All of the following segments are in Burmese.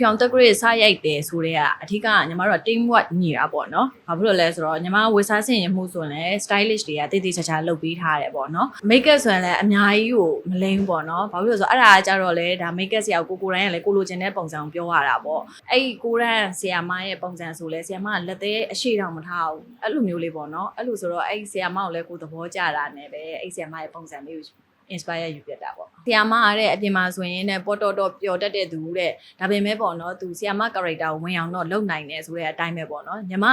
ဖြောင်တက်ဂရစ်စရိုက်တယ်ဆိုတော့အထက်ကညီမတို့က team work ညီတာပေါ့နော်ဘာဖြစ်လို့လဲဆိုတော့ညီမဝေစားစင်ရမှုဆိုရင်လည်း stylish တွေကတိတိကျကျလုပ်ပေးထားတယ်ပေါ့နော် make up ဆိုရင်လည်းအများကြီးကိုမလိမ့်ပေါ့နော်ဘာဖြစ်လို့လဲဆိုတော့အဲ့ဒါကကြတော့လေဒါ make up ဆရာကိုကိုကိုတိုင်းကလည်းကိုလိုချင်တဲ့ပုံစံကိုပြောရတာပေါ့အဲ့ဒီကိုရန်ဆရာမရဲ့ပုံစံဆိုလဲဆရာမကလက်သေးအရှိတောင်မထားဘူးအဲ့လိုမျိုးလေးပေါ့နော်အဲ့လိုဆိုတော့အဲ့ဒီဆရာမကိုလည်းကိုသဘောကျတာနဲ့ပဲအဲ့ဒီဆရာမရဲ့ပုံစံလေးကို inspire ယူပြတာပေါ့။ဆီယာမအားတဲ့အပြင်မှာဆိုရင်လည်းပေါ်တော်တော်ပျော်တတ်တဲ့သူတဲ့ဒါပေမဲ့ပေါ့နော်သူဆီယာမ character ကိုဝင်အောင်တော့လုပ်နိုင်တယ်ဆိုတဲ့အတိုင်းပဲပေါ့နော်။ညီမ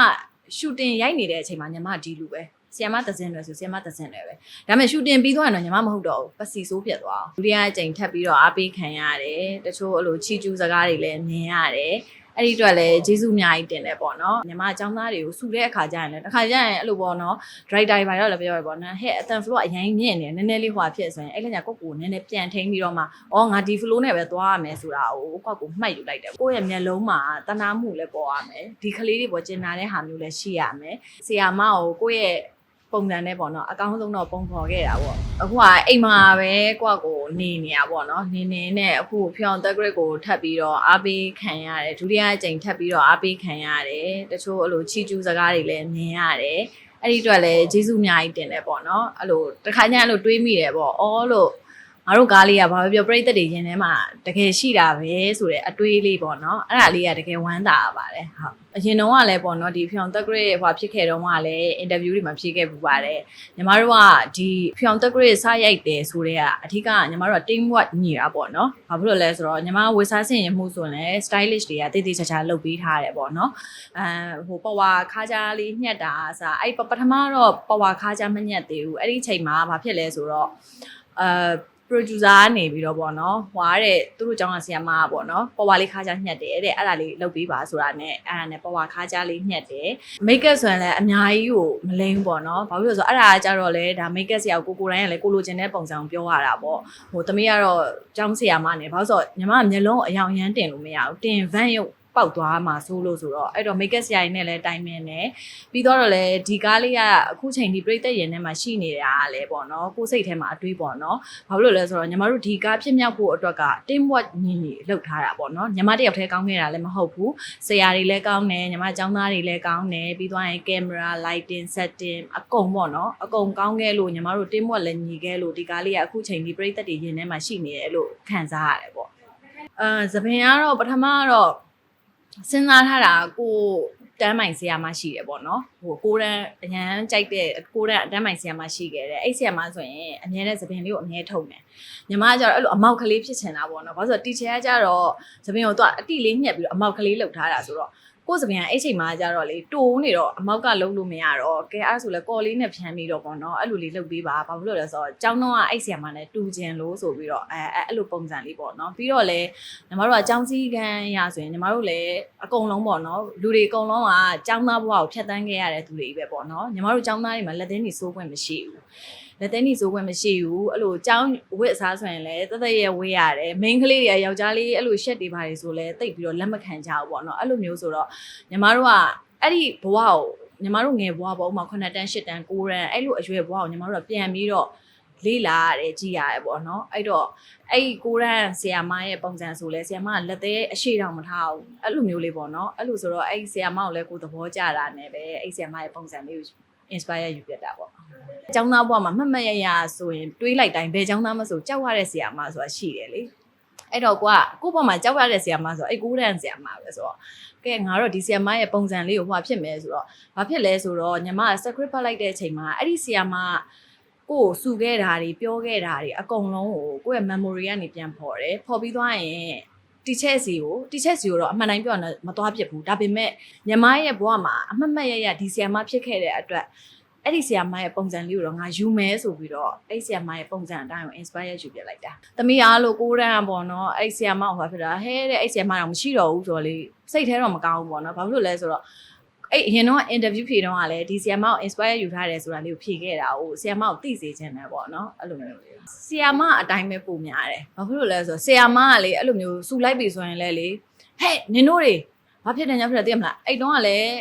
shooting ရိုက်နေတဲ့အချိန်မှာညီမဒီလူပဲ။ဆီယာမသဇင်တွေဆိုဆီယာမသဇင်တွေပဲ။ဒါပေမဲ့ shooting ပြီးသွားရင်တော့ညီမမဟုတ်တော့ဘူး။ပစီဆိုးဖြစ်သွားအောင်။ဒုတိယအကြိမ်ထပ်ပြီးတော့အားပေးခံရတယ်။တချို့အဲ့လိုချီကျူးစကားတွေလည်းမြင်ရတယ်။ အဲ့ဒီအတွက်လည်းကျေးဇူးအများကြီးတင်တယ်ပေါ့နော်ညီမအကြောင်းသားတွေကိုစုတဲ့အခါကျရင်လည်းတစ်ခါကျရင်အဲ့လိုပေါ့နော် driver တွေတော့လည်းပြောရပေါ့နော်ဟဲ့အတန် flow အရင်မြင့်နေနည်းနည်းလေးဟွာဖြစ်ဆိုရင်အဲ့လည်းညာကိုယ့်ကိုယ်နည်းနည်းပြန်ထိန်းပြီးတော့မှအော်ငါဒီ flow နဲ့ပဲသွားရမယ်ဆိုတာကိုကိုယ့်ကိုယ်မှတ်ယူလိုက်တယ်ကိုယ့်ရဲ့မျက်လုံးမှာတနာမှုလည်းပေါ်ရမယ်ဒီကလေးတွေပေါ်ကျင်နာတဲ့ဟာမျိုးလည်းရှိရမယ်ဆီယာမကိုကိုယ့်ရဲ့ ပုံစံနဲ့ပေါ့နော်အကောင်းဆုံးတော့ပုံဖော်ခဲ့တာပေါ့အခုကအိမ်မှာပဲကိုယ့်ကိုနေနေရပေါ့နော်နေနေနဲ့အခုဖြောင်းတက်ဂရစ်ကိုထပ်ပြီးတော့အားပေးခံရတယ်ဒုတိယအကြိမ်ထပ်ပြီးတော့အားပေးခံရတယ်တချို့အဲ့လိုချီကျူးစကားတွေလည်းမြင်ရတယ်အဲ့ဒီအတွက်လည်းကျေးဇူးအများကြီးတင်တယ်ပေါ့နော်အဲ့လိုတစ်ခါကျရင်အဲ့လိုတွေးမိတယ်ပေါ့အော်လို့ ငါတို့ကားလေးကဘာပဲပြောပြိတ္တတွေရင်ထဲမှာတကယ်ရှိတာပဲဆိုတဲ့အတွေးလေးပေါ့နော်အဲ့ဒါလေးကတကယ်ဝမ်းသာပါတယ်ဟုတ်အရင်တော့ကလည်းပေါ့နော်ဒီဖြောင်တက်ဂရစ်ဟိုဖြစ်ခဲ့တော့မှလည်းအင်တာဗျူးတွေမှာဖြေခဲ့ပူပါတယ်ညီမတို့ကဒီဖြောင်တက်ဂရစ်စရိုက်တယ်ဆိုတော့အထက်ကညီမတို့က team work ညီတာပေါ့နော်ဘာဖြစ်လို့လဲဆိုတော့ညီမဝေစားစင်ရမှုဆိုရင်လည်း stylish တွေကတိတိကျကျလုပ်ပေးထားတယ်ပေါ့နော်အဲဟိုပဝါခါးကြားလေးညှက်တာအစားအဲ့ပထမတော့ပဝါခါးကြားမညှက်သေးဘူးအဲ့ဒီချိန်မှာဘာဖြစ်လဲဆိုတော့အဲ producer ကနေပြီးတော့ပေါ့နော်ဟွာတဲ့သူတို့ကျောင်းကဆီယမကပေါ့နော်ပေါ်ဝါလေးခါးကြညှက်တယ်တဲ့အဲ့ဒါလေးလုပ်ပေးပါဆိုတာနဲ့အဲ့ဒါနဲ့ပေါ်ဝါခါးကြလေးညှက်တယ် make up ဆိုရင်လည်းအများကြီးကိုမလိမ့်ပေါ့နော်ဘာဖြစ်လို့လဲဆိုတော့အဲ့ဒါကကြတော့လေဒါ make up ဆရာကိုကိုကိုတိုင်းကလည်းကိုလိုချင်တဲ့ပုံစံကိုပြောရတာပေါ့ဟိုတမီးကတော့ကျောင်းဆရာမနဲ့ဘာလို့ဆိုတော့ညီမကမျက်လုံးအယောင်ရမ်းတင်လို့မရဘူးတင်ဗန့်ရုပ် ပေါက်သွားမှာဆိုလို့ဆိုတော့အဲ့တော့ make up ဆရာကြီးနဲ့လည်းတိုင်ပင်နေပြီးတော့လည်းဒီကားလေးကအခုချိန်ဒီပြိသက်ရင်ထဲမှာရှိနေတာကလည်းပေါ့နော်ကိုယ်စိတ်ထဲမှာအတွေးပေါ့နော်ဘာလို့လဲဆိုတော့ညီမတို့ဒီကားဖြစ်မြောက်ဖို့အတွက်က team work ညီညီလုပ်ထားတာပေါ့နော်ညီမတယောက်တည်းကောင်းခဲ့တာလည်းမဟုတ်ဘူးဆရာတွေလည်းကောင်းတယ်ညီမကျောင်းသားတွေလည်းကောင်းတယ်ပြီးသွားရင် camera lighting setting အကုန်ပေါ့နော်အကုန်ကောင်းခဲ့လို့ညီမတို့ team work လည်းညီခဲ့လို့ဒီကားလေးကအခုချိန်ဒီပြိသက်တွေရင်ထဲမှာရှိနေတယ်လို့ခံစားရတယ်ပေါ့အာသပင်ကတော့ပထမကတော့ စဉ်းစားထားတာကိုတန်းမိုင်ဆရာမရှိတယ်ပေါ့နော်ဟိုကိုရန်အရန်ကြိုက်တဲ့ကိုရန်တန်းမိုင်ဆရာမရှိခဲ့တယ်အဲ့ဆရာမဆိုရင်အမြဲတမ်းသပင်လေးကိုအမြဲထုံတယ်ညီမကကျတော့အဲ့လိုအမောက်ကလေးဖြစ်ချင်တာပေါ့နော်ဘာလို့ဆိုတော့တီချာကကျတော့သပင်ကိုသူကအတိလေးညှက်ပြီးတော့အမောက်ကလေးလှုပ်ထားတာဆိုတော့ ကိုယ်စပင်ကအဲ့ချိန်မှာကျတော့လေတိုးနေတော့အမောက်ကလုံးလို့မရတော့ကဲအဲ့ဆိုလဲကော်လေးနဲ့ဖြန်းပြီးတော့ပေါ့နော်အဲ့လိုလေးလှုပ်ပေးပါဘာဖြစ်လို့လဲဆိုတော့ကျောင်းတော့အဲ့ဆရာမနဲ့တူကျင်လို့ဆိုပြီးတော့အဲအဲ့လိုပုံစံလေးပေါ့နော်ပြီးတော့လေညီမတို့ကကျောင်းစည်းကမ်းရဆိုရင်ညီမတို့လည်းအကုန်လုံးပေါ့နော်လူတွေအကုန်လုံးကကျောင်းသားဘဝကိုဖျက်ဆီးခဲ့ရတဲ့သူတွေပဲပေါ့နော်ညီမတို့ကျောင်းသားတွေမှာလက်သိန်းတွေစိုးခွင့်မရှိဘူး လက်သိန်းကြီးစိုးခွင့်မရှိဘူးအဲ့လိုကြောင်းဝစ်အစားဆိုရင်လည်းတသက်ရဲ့ဝေးရတယ်မိန်းကလေးတွေကယောက်ျားလေးအဲ့လိုရှက်တွေပါတယ်ဆိုလဲတိတ်ပြီးတော့လက်မခံကြဘူးပေါ့နော်အဲ့လိုမျိုးဆိုတော့ညီမတို့ကအဲ့ဒီဘဝကိုညီမတို့ငယ်ဘဝပေါ့ဥပမာ9တန်း10တန်း9တန်းအဲ့လိုအရွယ်ဘဝကိုညီမတို့ကပြန်ပြီးတော့လေးလာရတယ်ကြည်ရတယ်ပေါ့နော်အဲ့တော့အဲ့ဒီကိုရန်ဆီယာမရဲ့ပုံစံဆိုလဲဆီယာမကလက်သေးအရှိတောင်မထားဘူးအဲ့လိုမျိုးလေးပေါ့နော်အဲ့လိုဆိုတော့အဲ့ဒီဆီယာမကိုလည်းကိုသဘောကျတာနဲ့ပဲအဲ့ဒီဆီယာမရဲ့ပုံစံလေးကို inspire ယူပြတာပေါ့ အကြောင်းသားဘဝမှာမှတ်မှတ်ရရဆိုရင်တွေးလိုက်တိုင်းဘယ်အကြောင်းသားမဆိုကြောက်ရတဲ့ဆီယာမဆိုတာရှိတယ်လေအဲ့တော့ကွာကိုယ့်ဘက်မှာကြောက်ရတဲ့ဆီယာမဆိုတော့အဲ့ကိုရန်ဆီယာမပဲဆိုတော့ကဲငါတော့ဒီဆီယာမရဲ့ပုံစံလေးကိုဟိုဖြစ်မယ်ဆိုတော့ဘာဖြစ်လဲဆိုတော့ညီမက script ဖတ်လိုက်တဲ့အချိန်မှာအဲ့ဒီဆီယာမကကိုယ်စုခဲ့တာတွေပြောခဲ့တာတွေအကုန်လုံးကိုကိုယ့်ရဲ့ memory ကနေပြန်ဖော်တယ်ဖော်ပြီးသွားရင်တီချက်စီကိုတီချက်စီကိုတော့အမှန်တိုင်းပြောရင်မသွားဖြစ်ဘူးဒါပေမဲ့ညီမရဲ့ဘဝမှာအမှတ်မှတ်ရရဒီဆီယာမဖြစ်ခဲ့တဲ့အတွက် အဲ့ဒီဆီယာမရဲ့ပုံစံလေးကိုတော့ငါယူမဲဆိုပြီးတော့အဲ့ဒီဆီယာမရဲ့ပုံစံအတိုင်းကို inspire ယူပြလိုက်တာ။သမီးအားလို့ကိုရန်ပေါ့နော်အဲ့ဒီဆီယာမဟိုဖြစ်တာဟဲတဲ့အဲ့ဒီဆီယာမတော့မရှိတော့ဘူးဆိုတော့လေစိတ်ထဲတော့မကောင်းဘူးပေါ့နော်။ဘာဖြစ်လို့လဲဆိုတော့အဲ့အရင်တော့ interview ဖြေတော့ကလည်းဒီဆီယာမကို inspire ယူထားတယ်ဆိုတာလေးကိုဖြေခဲ့တာကိုဆီယာမကိုသိစေချင်တယ်ပေါ့နော်အဲ့လိုမျိုးလေးဆီယာမအတိုင်းပဲပုံများတယ်ဘာဖြစ်လို့လဲဆိုတော့ဆီယာမကလေအဲ့လိုမျိုးစူလိုက်ပြီဆိုရင်လည်းလေဟဲ့နင်တို့တွေဘာဖြစ်တယ်ညဖြစ်တယ်သိရမလားအဲ့တုန်းကလည်း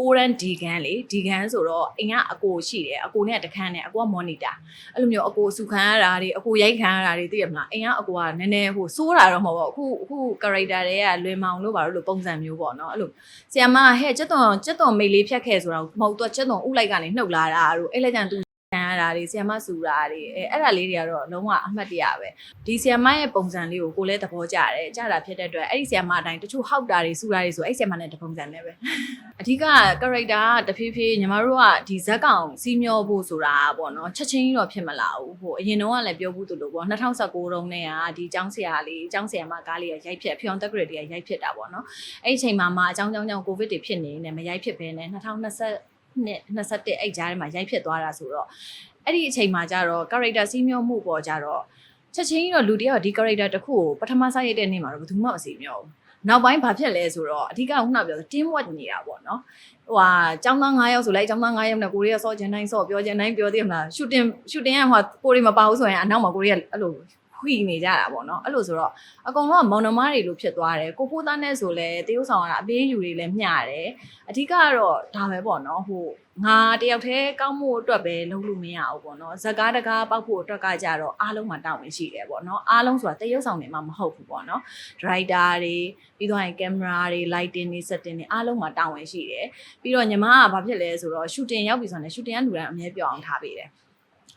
ကိုရန်ဒီကန်လေဒီကန်ဆိုတော့အိမ်ကအကိုရှိတယ်အကိုနဲ့တခန်းနဲ့အကိုကမော်နီတာအဲ့လိုမျိုးအကိုစုခံရတာတွေအကိုရိုက်ခံရတာတွေသိရမလားအိမ်ကအကိုကနည်းနည်းဟိုစိုးတာတော့မဟုတ်ဘူးအခုအခု character တွေကလွယ်မောင်လို့ပါလို့ပုံစံမျိုးပေါ့နော်အဲ့လိုဆီယမကဟဲ့ကျက်သွန်ကျက်သွန်မိတ်လေးဖြတ်ခဲ့ဆိုတာမဟုတ်တော့ကျက်သွန်ဥလိုက်ကနေနှုတ်လာတာတို့အဲ့လက်ကျန်သူခံရ တာတွေဆီယမစူတာတွေအဲအဲ့ဒါလေးတွေကတော့လုံးဝအမှတ်တရပဲဒီဆီယမရဲ့ပုံစံလေးကိုကိုလည်းသဘောကျတယ်ကြတာဖြစ်တဲ့အတွက်အဲ့ဒီဆီယမအတိုင်းတချို့ဟောက်တာတွေစူတာတွေဆိုအဲ့ဆီယမနဲ့တပုံစံနဲ့ပဲအဓိက character ကတဖြည်းဖြည်းညီမတို့ကဒီဇက်ကောင်စီးမျောဖို့ဆိုတာပေါ့နော်ချက်ချင်းကြီးတော့ဖြစ်မလာဘူးဟိုအရင်တော့ကလည်းပြောဘူးသူလို့ပေါ့2019တုန်းနဲ့ကဒီចောင်းဆရာလေးចောင်းဆရာမကားလေးကရိုက်ဖြစ်ဖျော်တက်ဂရစ်တွေကရိုက်ဖြစ်တာပေါ့နော်အဲ့ဒီအချိန်မှာမှအကြောင်းကြောင်းကြောင့်ကိုဗစ်တွေဖြစ်နေနေမရိုက်ဖြစ်ဘဲနဲ့2020နှစ်21အဲ့ကြားထဲမှာရိုက်ဖြစ်သွားတာဆိုတော့ အဲ့ဒီအချိန်မှာကျတော့ character စီးမျောမှုပေါ်ကြတော့ချက်ချင်းကြီးတော့လူတယောက်ဒီ character တစ်ခုကိုပထမစရိုက်တဲ့နေ့မှာတော့ဘယ်သူမှမစီမျောဘူးနောက်ပိုင်းဘာဖြစ်လဲဆိုတော့အဓိကခုနပြော team work နေတာပေါ့နော်ဟိုဟာចောင်းသား9ယောက်ဆိုလိုက်ចောင်းသား9ယောက်နဲ့ကိုရီးယားစောချင်တိုင်းစောပြောချင်တိုင်းပြောသေးမလား shooting shooting ကဟိုကိုရီးမပါဘူးဆိုရင်အနောက်မှာကိုရီးယားအဲ့လို ခွီနေကြတာပေါ့နော်အဲ့လိုဆိုတော့အကောင်လုံးကမောင်နှမတွေလိုဖြစ်သွားတယ်ကိုဖိုးသားနဲ့ဆိုလဲတရုတ်ဆောင်ရတာအပေးယူတွေလည်းမျှတယ်အဓိကကတော့ဒါပဲပေါ့နော်ဟိုငါတယောက်တည်းကောင်းမှုအတွက်ပဲလုပ်လို့မရဘူးပေါ့နော်ဇက်ကားတကားပောက်ဖို့အတွက်ကကြတော့အားလုံးမှာတာဝန်ရှိတယ်ပေါ့နော်အားလုံးဆိုတာတရုတ်ဆောင်နေမှာမဟုတ်ဘူးပေါ့နော် driver တွေပြီးတော့ရင် camera တွေ lighting တွေ setting တွေအားလုံးမှာတာဝန်ရှိတယ်ပြီးတော့ညီမကဘာဖြစ်လဲဆိုတော့ shooting ရောက်ပြီဆိုတော့ shooting ကလူတိုင်းအများပြောအောင်ထားပေးတယ်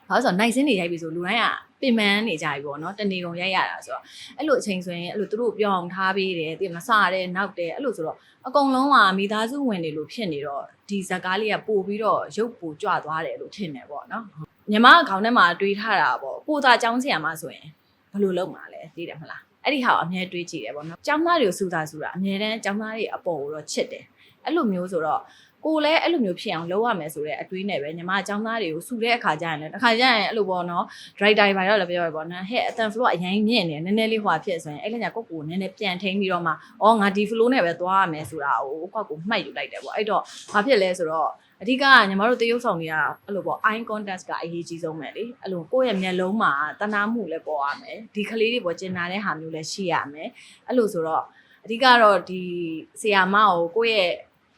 ဘာလို့ဆိုတော့နိုင်စင်းတွေရိုက်ပြီဆိုလူတိုင်းကပင်ပန်းနေကြပြီပေါ့နော်တနေကုန်ရိုက်ရတာဆိုတော့အဲ့လိုအချိန်ဆိုရင်အဲ့လိုသူတို့ပြောအောင်ထားပေးတယ်တိမစရဲနောက်တယ်အဲ့လိုဆိုတော့အကုန်လုံးကမိသားစုဝင်တွေလို့ဖြစ်နေတော့ဒီဇာကားလေးကပို့ပြီးတော့ရုပ်ပိုကြွသွားတယ်လို့ထင်တယ်ပေါ့နော်ညီမကခေါင်းထဲမှာတွေးထားတာပေါ့ကိုသာចောင်းစီရမှာဆိုရင်ဘယ်လိုလုပ်မှာလဲသိတယ်မလားအဲ့ဒီဟာကိုအမြဲတွေးကြည့်တယ်ပေါ့နော်။ကျောင်းသားတွေကိုစူတာစူတာအမြဲတမ်းကျောင်းသားတွေအပေါ်ကိုတော့ချစ်တယ်။အဲ့လိုမျိုးဆိုတော့ ကိုလည်းအဲ့လိုမျိုးဖြစ်အောင်လုပ်ရမယ်ဆိုတဲ့အတွေးနဲ့ပဲညီမကျောင်းသားတွေကိုစူတဲ့အခါကျရင်လည်းတစ်ခါကျရင်အဲ့လိုပေါ့နော် driver ဘာတော့လည်းပြောရပေါ့နော်ဟဲ့အတန် flow အရင်မြင့်နေနည်းနည်းလေးဟွာဖြစ်ဆိုရင်အဲ့လည်းညာကိုကိုနည်းနည်းပြန်ထိန်းပြီးတော့မှအော်ငါဒီ flow နဲ့ပဲသွားရမယ်ဆိုတာကိုကိုကိုမှတ်ယူလိုက်တယ်ပေါ့အဲ့တော့ဘာဖြစ်လဲဆိုတော့အဓိကကညီမတို့တရုပ်ဆောင်တွေကအဲ့လိုပေါ့ eye contact ကအရေးကြီးဆုံးပဲလေအဲ့လိုကိုယ့်ရဲ့မျက်လုံးမှာတနာမှုလည်းပေါ်ရမယ်ဒီကလေးတွေပေါ်ကျင်နာတဲ့ဟာမျိုးလည်းရှိရမယ်အဲ့လိုဆိုတော့အဓိကတော့ဒီဆီယာမကိုကိုယ့်ရဲ့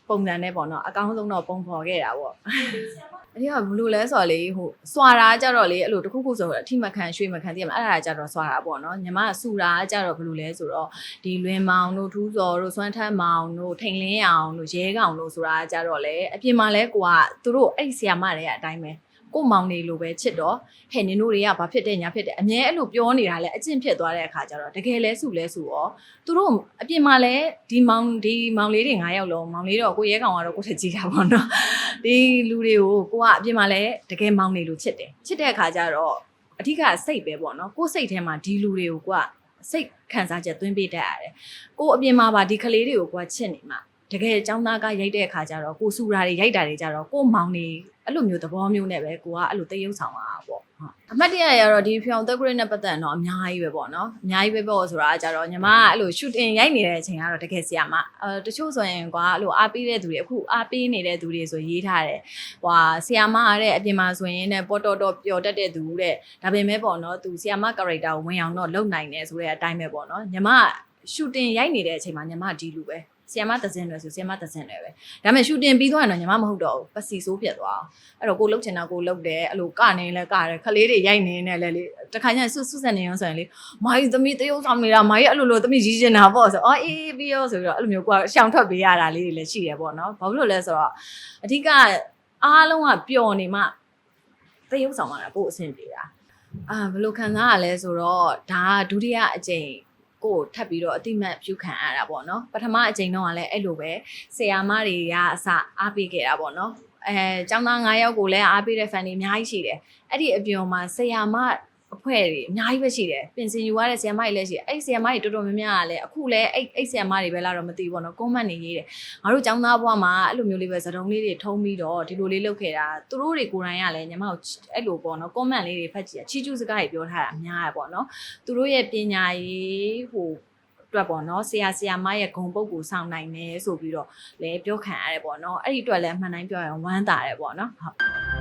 ပုံစံနဲ့ပေါ့နော်အကောင်းဆုံးတော့ပုံဖော်ခဲ့တာပေါ့အဓိကဘလို့လဲဆိုတော့လေဟိုစွာတာကြတော့လေအဲ့လိုတစ်ခုခုဆိုတော့အထိမခံရွှေမခံသိရမှာအဲ့ဒါကြတော့စွာတာပေါ့နော်ညီမကစူတာကြတော့ဘလို့လဲဆိုတော့ဒီလွင်မောင်တို့ထူးစော်တို့စွမ်းထမ်းမောင်တို့ထိန်လင်းအောင်တို့ရဲကောင်တို့ဆိုတာကြတော့လေအပြင်မှာလဲကိုကသူတို့အဲ့ဒီဆီယာမတွေကအတိုင်းပဲ ကိုမောင်နေလိုပဲချစ်တော့ဟဲ့နင်တို့တွေကဘာဖြစ်တဲ့ညာဖြစ်တဲ့အမြဲအဲ့လိုပြောနေတာလဲအကျင့်ဖြစ်သွားတဲ့အခါကျတော့တကယ်လဲစုလဲစုရောသူတို့အပြင်မှာလဲဒီမောင်ဒီမောင်လေးတွေ9ယောက်လုံးမောင်လေးတော့ကိုရဲကောင်ကတော့ကိုထက်ကြီးတာပေါ့နော်ဒီလူတွေကိုကိုကအပြင်မှာလဲတကယ်မောင်နေလို့ချစ်တယ်ချစ်တဲ့အခါကျတော့အဓိကစိတ်ပဲပေါ့နော်ကိုစိတ်ထဲမှာဒီလူတွေကိုကိုကစိတ်ခံစားချက်သွင်းပေးတတ်ရတယ်ကိုအပြင်မှာပါဒီကလေးတွေကိုကိုကချစ်နေမှာ တကယ်ចောင်းသားကရိုက်တဲ့အခါကျတော့ကိုစူတာတွေရိုက်တာတွေကျတော့ကိုမောင်နေအဲ့လိုမျိုးသဘောမျိုးနဲ့ပဲကိုကအဲ့လိုတရုပ်ဆောင်တာပေါ့ဟုတ်အမှတ်တရရတော့ဒီဖြောင်တက်ဂရစ်နဲ့ပတ်သက်တော့အများကြီးပဲပေါ့နော်အများကြီးပဲပေါ့ဆိုတာကကြတော့ညီမကအဲ့လို shooting ရိုက်နေတဲ့အချိန်ကတော့တကယ်ဆီရမအဲတချို့ဆိုရင်ကွာအဲ့လိုအားပေးတဲ့သူတွေအခုအားပေးနေတဲ့သူတွေဆိုရေးထားတယ်ဟွာဆီယမရတဲ့အပြင်မှာဆိုရင်ねပေါ်တော်တော်ပျော်တတ်တဲ့သူတဲ့ဒါပေမဲ့ပေါ့နော်သူဆီယမ character ကိုဝင်အောင်တော့လုပ်နိုင်တယ်ဆိုတဲ့အတိုင်းပဲပေါ့နော်ညီမ shooting ရိုက်နေတဲ့အချိန်မှာညီမဒီလူပဲ ဆီယမသဇင်တွေဆိုဆီယမသဇင်တွေပဲဒါပေမဲ့ shooting ပြီးသွားရင်တော့ညီမမဟုတ်တော့ဘူးပစီဆိုးပြတ်သွားအောင်အဲ့တော့ကိုလှုပ်ချင်တာကိုလှုပ်တယ်အဲ့လိုကနေလဲကတယ်ခလေးတွေရိုက်နေနေလဲလေတခါကျရင်ဆွဆွဆက်နေအောင်ဆိုရင်လေမာကြီးသမီးတရုပ်ဆောင်နေတာမာကြီးအဲ့လိုလိုသမီးရီးချင်တာပေါ့ဆိုအော်အေးအေးပြီးရောဆိုပြီးတော့အဲ့လိုမျိုးကိုကရှောင်ထွက်ပေးရတာလေးတွေလည်းရှိတယ်ပေါ့နော်ဘာဖြစ်လို့လဲဆိုတော့အဓိကအားလုံးကပျော်နေမှတရုပ်ဆောင်ရတာပို့အဆင်ပြေတာအာဘယ်လိုခံစားရလဲဆိုတော့ဒါကဒုတိယအကြိမ် ကိုယ်ထပ်ပြီးတော့အတိမတ်ပြုခံရတာပေါ့နော်ပထမအကြိမ်တော့ကလည်းအဲ့လိုပဲဆရာမတွေကအစအားပေးခဲ့တာပေါ့နော်အဲចောင်းသား9ယောက်ကိုလည်းအားပေးတဲ့ fan တွေအများကြီးရှိတယ်အဲ့ဒီအပြင်မှာဆရာမ အဖွဲ့တွေအများကြီးပဲရှိတယ်ပြင်ဆင်ယူရတဲ့ဆရာမတွေလည်းရှိတယ်အဲ့ဒီဆရာမတွေတော်တော်များများကလည်းအခုလည်းအဲ့အဲ့ဆရာမတွေပဲလာတော့မသိဘူးပေါ့နော် comment တွေရေးတယ်ငါတို့ចောင်းသားဘွားမှာအဲ့လိုမျိုးလေးပဲသတုံးလေးတွေထုံးပြီးတော့ဒီလိုလေးလုပ်ခဲ့တာသူတို့တွေကိုယ်တိုင်ကလည်းညီမကိုအဲ့လိုပေါ့နော် comment လေးတွေဖတ်ကြည့်ချီကျူးစကားတွေပြောထားတာအများရပေါ့နော်သူတို့ရဲ့ပညာရေးဟိုအတွက်ပေါ့နော်ဆရာဆရာမရဲ့ဂုံပုတ်ကိုစောင့်နိုင်တယ်ဆိုပြီးတော့လည်းပြောခံရတယ်ပေါ့နော်အဲ့ဒီအတွက်လည်းအမှန်တိုင်းပြောရင်ဝမ်းသာတယ်ပေါ့နော်ဟုတ်